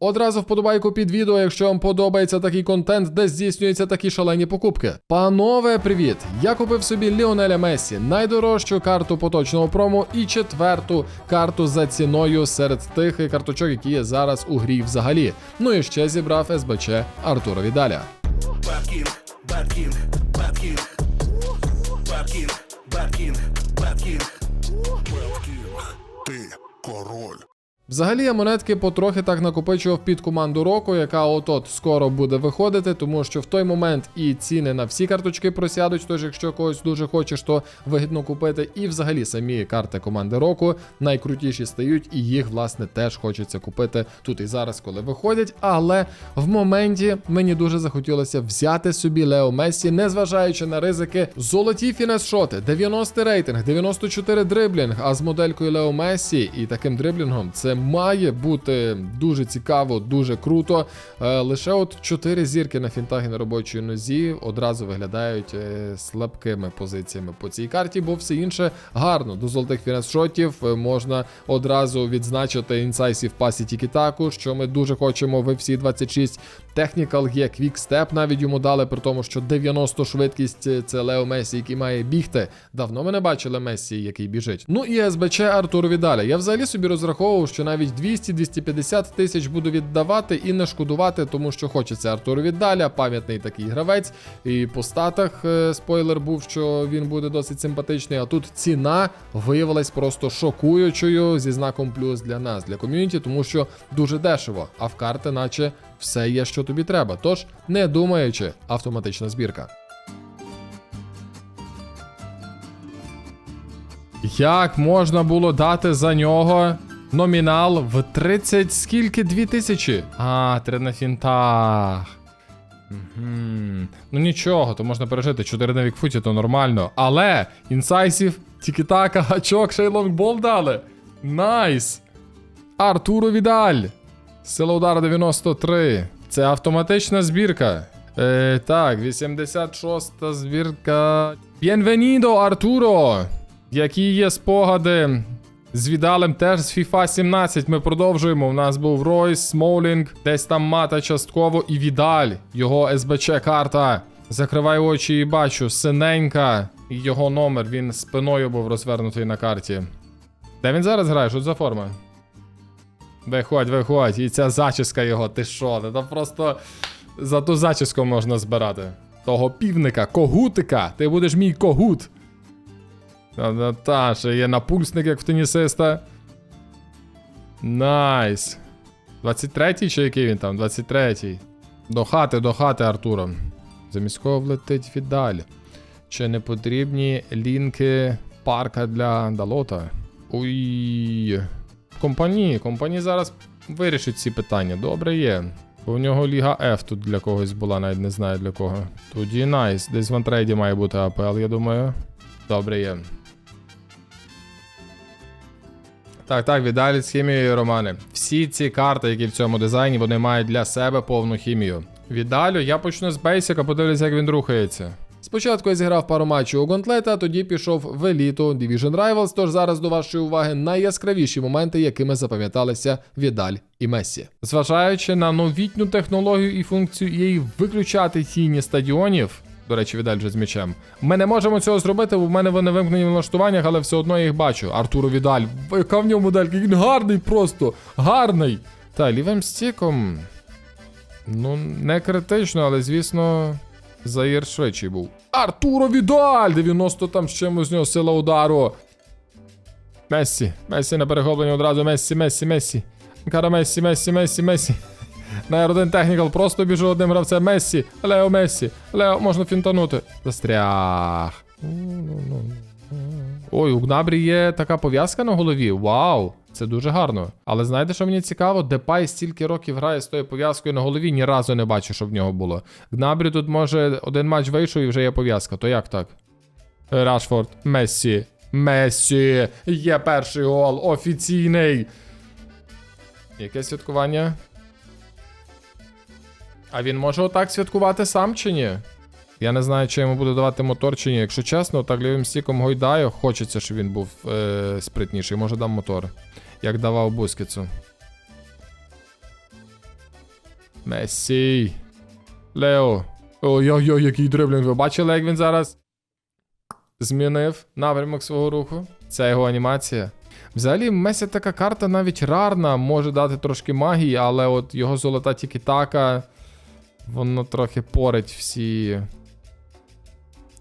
Одразу вподобайку під відео, якщо вам подобається такий контент, де здійснюються такі шалені покупки. Панове, привіт! Я купив собі Ліонеля Мессі, найдорожчу карту поточного прому і четверту карту за ціною серед тих карточок, які є зараз у грі взагалі. Ну і ще зібрав СБЧ Артура Відаля. Bad King, Bad King. Bad King, ти король. Взагалі я монетки потрохи так накопичував під команду року, яка от-от скоро буде виходити, тому що в той момент і ціни на всі карточки просядуть. Тож, якщо когось дуже хочеш, то вигідно купити. І взагалі самі карти команди року найкрутіші стають, і їх власне теж хочеться купити тут і зараз, коли виходять. Але в моменті мені дуже захотілося взяти собі Лео Мессі, незважаючи на ризики. Золоті фінес-шоти, 90 рейтинг, 94 дриблінг. А з моделькою Лео Мессі і таким дриблінгом це має бути дуже цікаво, дуже круто. Е, лише от 4 зірки на фінтагі на робочій нозі одразу виглядають е, слабкими позиціями по цій карті, бо все інше гарно. До золотих фінес-шотів е, можна одразу відзначити інсайсів пасі Тікітаку, що ми дуже хочемо в FC 26. Технікал є квікстеп, навіть йому дали, при тому, що 90 швидкість е, це Лео Месі, який має бігти. Давно ми не бачили Месі, який біжить. Ну і СБЧ Артур Відаля. Я взагалі собі розраховував, що навіть 200-250 тисяч буду віддавати і не шкодувати, тому що хочеться Артуру Віддаля, пам'ятний такий гравець. І по статах е, спойлер був, що він буде досить симпатичний. А тут ціна виявилась просто шокуючою зі знаком плюс для нас, для ком'юніті, тому що дуже дешево. А в карти, наче все є, що тобі треба. Тож, не думаючи, автоматична збірка. Як можна було дати за нього номінал в 30 скільки? 2000? А, три на фінтах. Мгм. Ну нічого, то можна пережити. 4 на вікфуті, то нормально. Але інсайсів, тікітака, гачок, ще й лонгбол дали. Найс! Артуру Відаль. Сила удару 93. Це автоматична збірка. Е, так, 86-та збірка. Б'єнвенідо, Артуро! Які є спогади? З Відалем теж з FIFA 17 ми продовжуємо. У нас був Ройс, Смолінг, десь там мата частково і Відаль. Його СБЧ карта. Закривай очі і бачу. Синенька. Його номер. Він спиною був розвернутий на карті. Де він зараз грає? Що за форма? Виходь, виходь, і ця зачіска його, ти що? Це просто за ту зачіску можна збирати. Того півника, когутика, ти будеш мій когут. Та, та, та, ще є напульсник, як в тенісиста. Найс. 23-й чи який він там? 23-й. До хати, до хати, Артуро. Замість кого влетить Відаль. Чи не потрібні лінки парка для Далота? Уй. Компанії, компанії зараз вирішить ці питання. Добре є. Бо нього Ліга F тут для когось була, навіть не знаю для кого. Тоді найс. Десь в антрейді має бути АПЛ, я думаю. Добре є. Так, так, Відалій з хімією Романи. Всі ці карти, які в цьому дизайні, вони мають для себе повну хімію. Відалю, я почну з бейсика, подивлюся, як він рухається. Спочатку я зіграв пару матчів у Гонтлета, тоді пішов в еліту Division Rivals, тож зараз до вашої уваги найяскравіші моменти, якими запам'яталися Відаль і Мессі. Зважаючи на новітню технологію і функцію її виключати тіні стадіонів. До речі, Відаль вже з м'ячем. Ми не можемо цього зробити, бо в мене вони вимкнені в налаштуваннях, але все одно я їх бачу. Артуру Відаль. Яка в ньому моделька? Він гарний просто. Гарний. Та, лівим стіком. Ну, не критично, але звісно, Заїр швидший був. Артуро Відаль! 90 там з чимось з нього сила удару. Мессі. Мессі на перехопленні одразу. Мессі, Мессі, Мессі. Кара Мессі, Мессі, Мессі, Мессі. На R1 Technical просто біжу одним гравцем. Мессі. Лео Мессі. Лео, можна фінтанути. Застряг. Ой, у Гнабрі є така пов'язка на голові. Вау! Це дуже гарно. Але знаєте, що мені цікаво? Депай стільки років грає з тою пов'язкою на голові, ні разу не бачу, щоб в нього було. Гнабрі тут може один матч вийшов і вже є пов'язка. То як так? Рашфорд, Мессі. Мессі. Є перший гол. Офіційний. Яке святкування? А він може отак святкувати сам чи ні? Я не знаю, чи йому буду давати мотор чи ні. Якщо чесно, так лівим стіком гойдаю. Хочеться, щоб він був е- спритніший. Може дам мотор. Як давав Бускіцу. Мессі. Лео. Ой-ой-ой, який дриблінг. Ви бачили, як він зараз змінив напрямок свого руху? Це його анімація. Взагалі, Месі така карта навіть рарна, може дати трошки магії, але от його золота тільки-така, воно трохи порить всі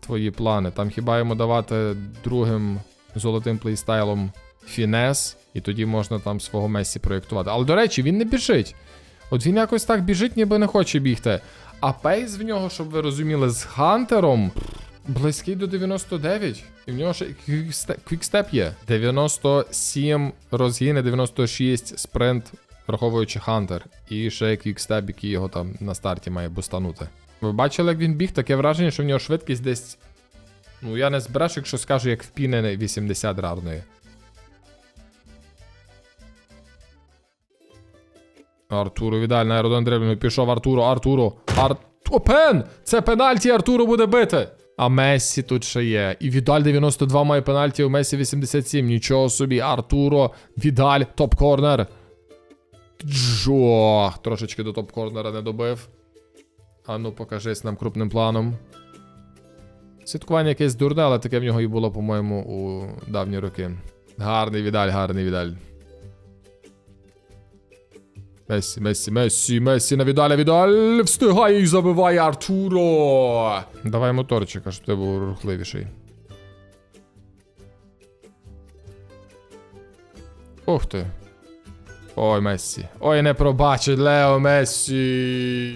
твої плани. Там хіба йому давати другим золотим плейстайлом фінес, і тоді можна там свого Месі проєктувати. Але до речі, він не біжить. От він якось так біжить, ніби не хоче бігти. А пейс в нього, щоб ви розуміли, з Хантером близький до 99. І в нього ще квікстеп, є. 97 розгіни, 96 спринт, враховуючи Хантер. І ще квікстеп, який його там на старті має бустанути. Ви бачили, як він біг? Таке враження, що в нього швидкість десь. Ну, я не зберешу, якщо скажу, як в Піне 80 рарної. Артуро Відаль на R1 дриблінгу пішов Артуро, Артуро. Ар... О, пен! Це пенальті, Артуро буде бити. А Мессі тут ще є. І Відаль 92 має пенальті, у Месі 87. Нічого собі. Артуро, Відаль, топ-корнер. Джо, трошечки до топ-корнера не добив. А ну покажись нам крупним планом. Святкування якесь дурне, але таке в нього і було, по-моєму, у давні роки. Гарний Відаль, гарний Відаль. Месі, Месі, Месі, Месі на Відаля, Відаль встигає і забиває Артуро. Давай моторчика, щоб ти був рухливіший. Ух ти. Ой, Месі. Ой, не пробачить Лео Месі.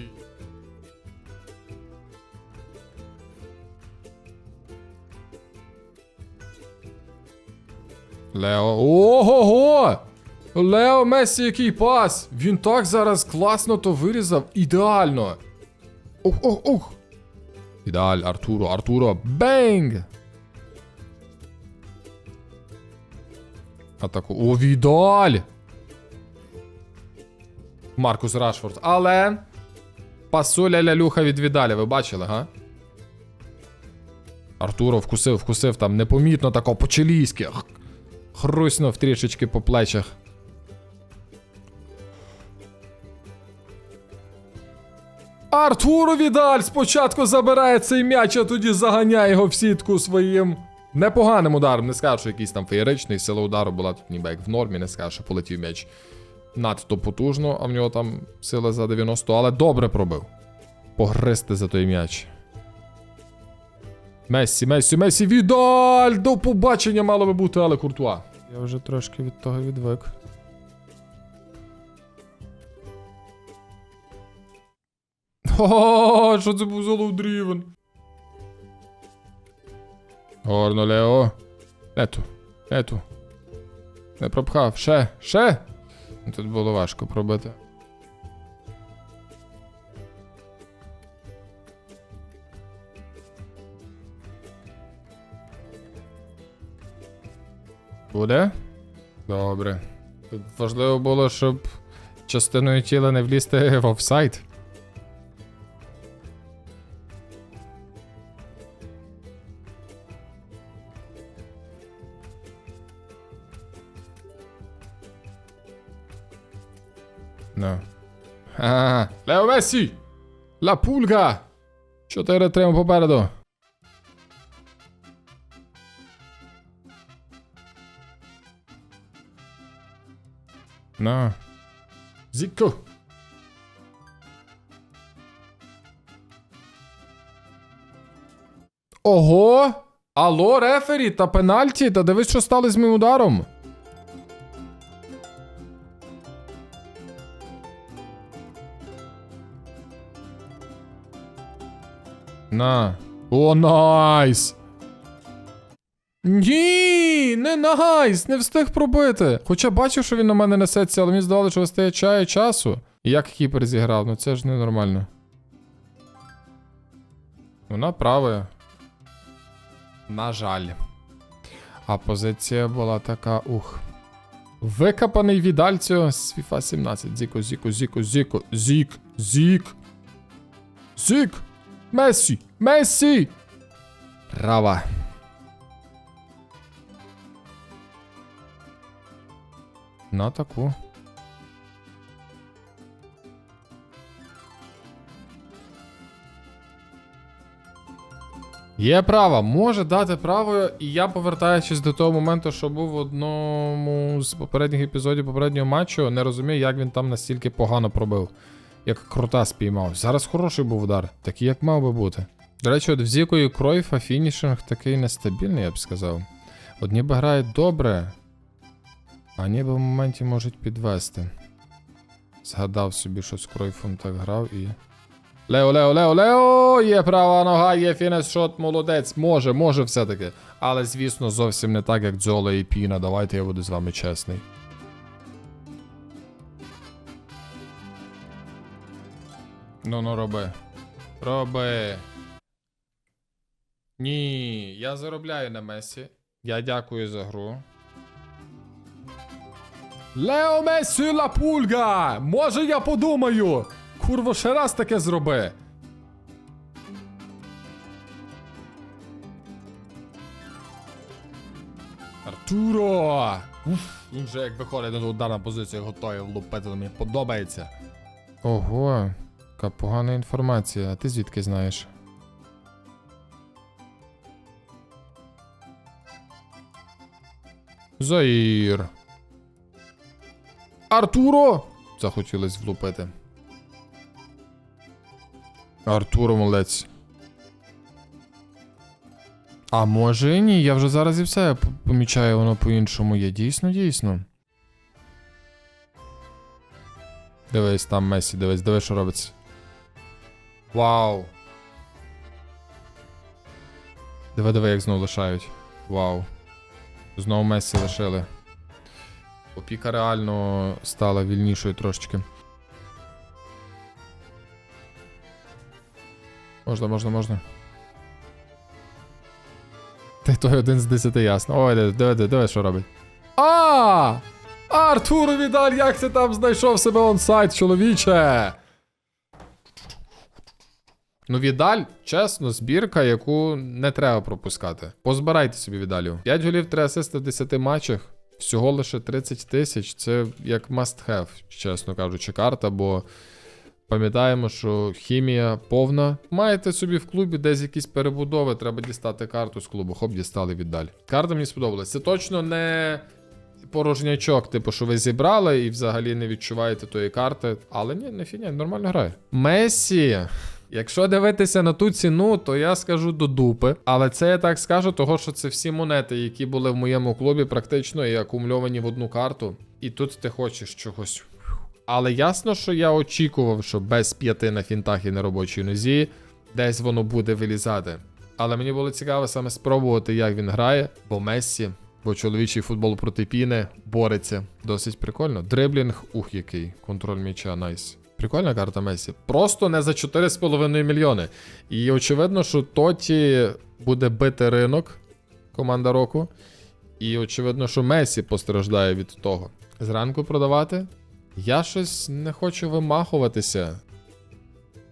Лео. Ого-го! Лео Месі, який пас! Він так зараз класно то вирізав. Ідеально. Ух, ух, ух. Ідеаль, Артуро, Артуро. Бенг! Атаку. О, Відаль! Маркус Рашфорд. Але. Пасуля лялюха від Відаля, ви бачили, га? Артуро вкусив, вкусив там непомітно тако по-чилійськи. Хруснув трішечки по плечах. Артуру Відаль спочатку забирає цей м'яч, а тоді заганяє його в сітку своїм непоганим ударом. Не скажу, що якийсь там феєричний, сила удару була тут ніби як в нормі, не скажу, що полетів м'яч надто потужно, а в нього там сила за 90, але добре пробив. Погризти за той м'яч. Месі, Месі, Месі, Відаль! До побачення мало би бути, але куртуа. Я вже трошки від того відвик. О, що це був за лоудрівен? Горно, Лео. Нету, нету. Не пропхав. Ще, ще. Тут було важко пробити. Буде? Добре. Тут важливо було, щоб частиною тіла не влізти в офсайд. No. А, Лео Мессі! Ла пульга! 4-3 попереду. На. Зіко. Ого! Алло, рефері, та пенальті, та дивись, що стали з моїм ударом. На. О, найс! Ні, не найс, не встиг пробити. Хоча бачив, що він на мене несеться, але мені здавалося, що вистачає часу. Як кіпер зіграв, ну це ж ненормально. Вона права. На жаль. А позиція була така, ух. Викопаний відальцю з FIFA 17. Зіко, зіко, зіко, зіко, зік, зік. Зік! Месі! Месі! Права. на таку. Є право, може дати право, і я повертаючись до того моменту, що був в одному з попередніх епізодів попереднього матчу, не розумію, як він там настільки погано пробив, як крута спіймав. Зараз хороший був удар, такий як мав би бути. До речі, от в Зікою Кройфа фінішинг такий нестабільний, я б сказав. Одні б грають добре, а ніби в моменті можуть підвести. Згадав собі, що з Кройфом так грав і. Лео, Лео, Лео, Лео! Є права нога, є фінес шот, молодець. Може, може все-таки. Але, звісно, зовсім не так, як Дзола і Піна. Давайте я буду з вами чесний. Ну ну роби. Роби. Ні, я заробляю на Месі. Я дякую за гру. Лео Месі ла пульга! Може я подумаю! Курво, ще раз таке зроби. Артуро! Уф, він же як виходить на ударна позиція, готовий влупити, мені подобається. Ого, яка погана інформація. А ти звідки знаєш? Заїр. Артуро! Захотілось влупити. Артуро молодець. А може і ні, я вже зараз і все помічаю, воно по-іншому є. Дійсно, дійсно. Дивись, там Месі, дивись, дивись, що робиться. Вау. Диви, диви, як знову лишають. Вау. Знову Месі лишили. Опіка реально стала вільнішою трошечки. Можна, можна, можна. Ти той один з десяти ясно. Ой, диви, диви, що робить. А! Артур Відаль, як ти там знайшов себе онсайт, чоловіче? Ну, Відаль, чесно, збірка, яку не треба пропускати. Позбирайте собі Відалю. 5 голів 3 асисти в 10 матчах. Всього лише 30 тисяч. Це як must have, чесно кажучи, карта, бо пам'ятаємо, що хімія повна. Маєте собі в клубі десь якісь перебудови, треба дістати карту з клубу. Хоп, дістали віддаль. Карта мені сподобалась. Це точно не порожнячок, типу, що ви зібрали і взагалі не відчуваєте тої карти. Але ні, не фіня, нормально грає. Месі. Якщо дивитися на ту ціну, то я скажу до дупи. Але це я так скажу, того що це всі монети, які були в моєму клубі, практично і акумульовані в одну карту. І тут ти хочеш чогось. Але ясно, що я очікував, що без п'яти на фінтах і на робочій нозі десь воно буде вилізати. Але мені було цікаво саме спробувати, як він грає, бо Мессі, бо чоловічий футбол проти піни бореться. Досить прикольно. Дриблінг, ух, який. Контроль м'яча, найс. Прикольна карта Месі. Просто не за 4,5 мільйони. І очевидно, що Тоті буде бити ринок, команда року. І очевидно, що Месі постраждає від того. Зранку продавати. Я щось не хочу вимахуватися.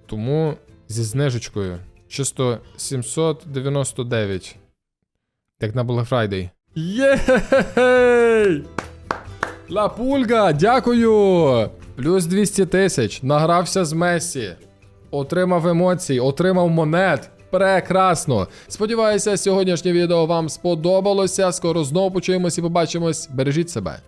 Тому зі знижечкою. Чисто 799. Як на Black Friday. Єй! Ла пульга, дякую! Плюс 200 тисяч. Награвся з Месі. Отримав емоцій, отримав монет. Прекрасно. Сподіваюся, сьогоднішнє відео вам сподобалося. Скоро знову почуємось і побачимось. Бережіть себе.